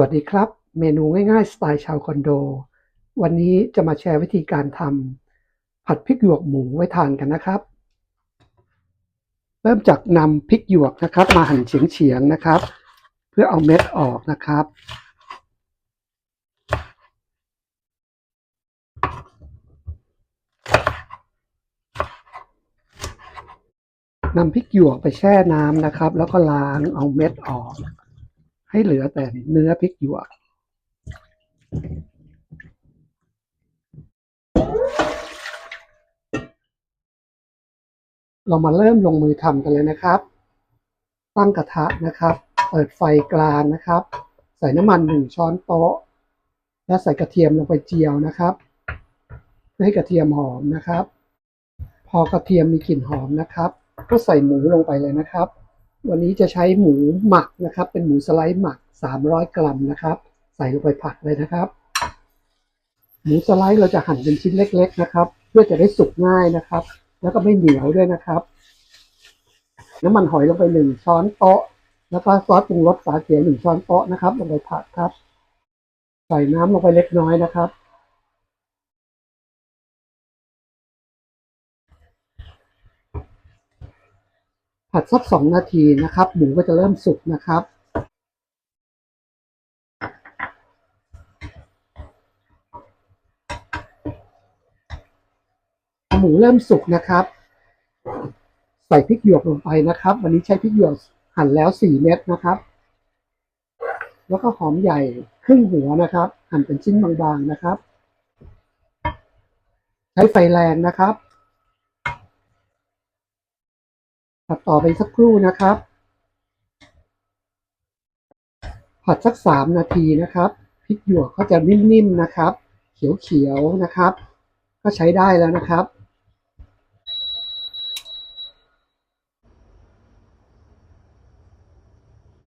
วัสดีครับ เมนูง่ายๆ สไตล์ชาวคอนโด วันนี้จะมาแชร์วิธีการทำผัดพริกหยวกหมูไว้ทานกันนะครับ เริ่มจากนำพริกหยวกนะครับ มาหั่นเฉียงๆนะครับ เพื่อเอาเม็ดออกนะครับ นำพริกหยวกไปแช่น้ำนะครับ แล้วก็ล้างเอาเม็ดออก ให้เหลือแต่เนื้อพริกหยวกเรามาเริ่มลงมือทำกันเลยนะครับ ตั้งกระทะนะครับ เปิดไฟกลางนะครับ ใส่น้ำมันหนึ่งช้อนโต๊ะ และใส่กระเทียมลงไปเจียวนะครับ เพื่อให้กระเทียมหอมนะครับ พอกระเทียมมีกลิ่นหอมนะครับ ก็ใส่หมูลงไปเลยนะครับ วันนี้จะใช้หมูหมักนะครับ เป็นหมูสไลด์หมัก 300 กรัมนะครับ ใส่ลงไปผัดเลยนะครับ หมูสไลด์เราจะหั่นเป็นชิ้นเล็ก ๆ นะครับ เพื่อจะได้สุกง่ายนะครับ แล้วก็ไม่เหนียวด้วยนะครับ น้ำมันหอยลงไปหนึ่งช้อนโต๊ะ แล้วก็ซอสปรุงรสฝาเขียวหนึ่งช้อนโต๊ะนะครับลงไปผัดครับ ใส่น้ำลงไปเล็กน้อยนะครับ ผัดสักสองนาทีนะครับ หมูก็จะเริ่มสุกนะครับหมูเริ่มสุกนะครับ ใส่พริกหยวกลงไปนะครับ วันนี้ใช้พริกหยวกหั่นแล้วสี่เม็ดนะครับ แล้วก็หอมใหญ่ครึ่งหัวนะครับ หั่นเป็นชิ้นบางๆนะครับ ใช้ไฟแรงนะครับ ผัดต่อไปสักครู่นะครับ ผัดสักสามนาทีนะครับพริกหยวกก็จะนิ่มๆนะครับ เขียวๆนะครับ ก็ใช้ได้แล้วนะครับ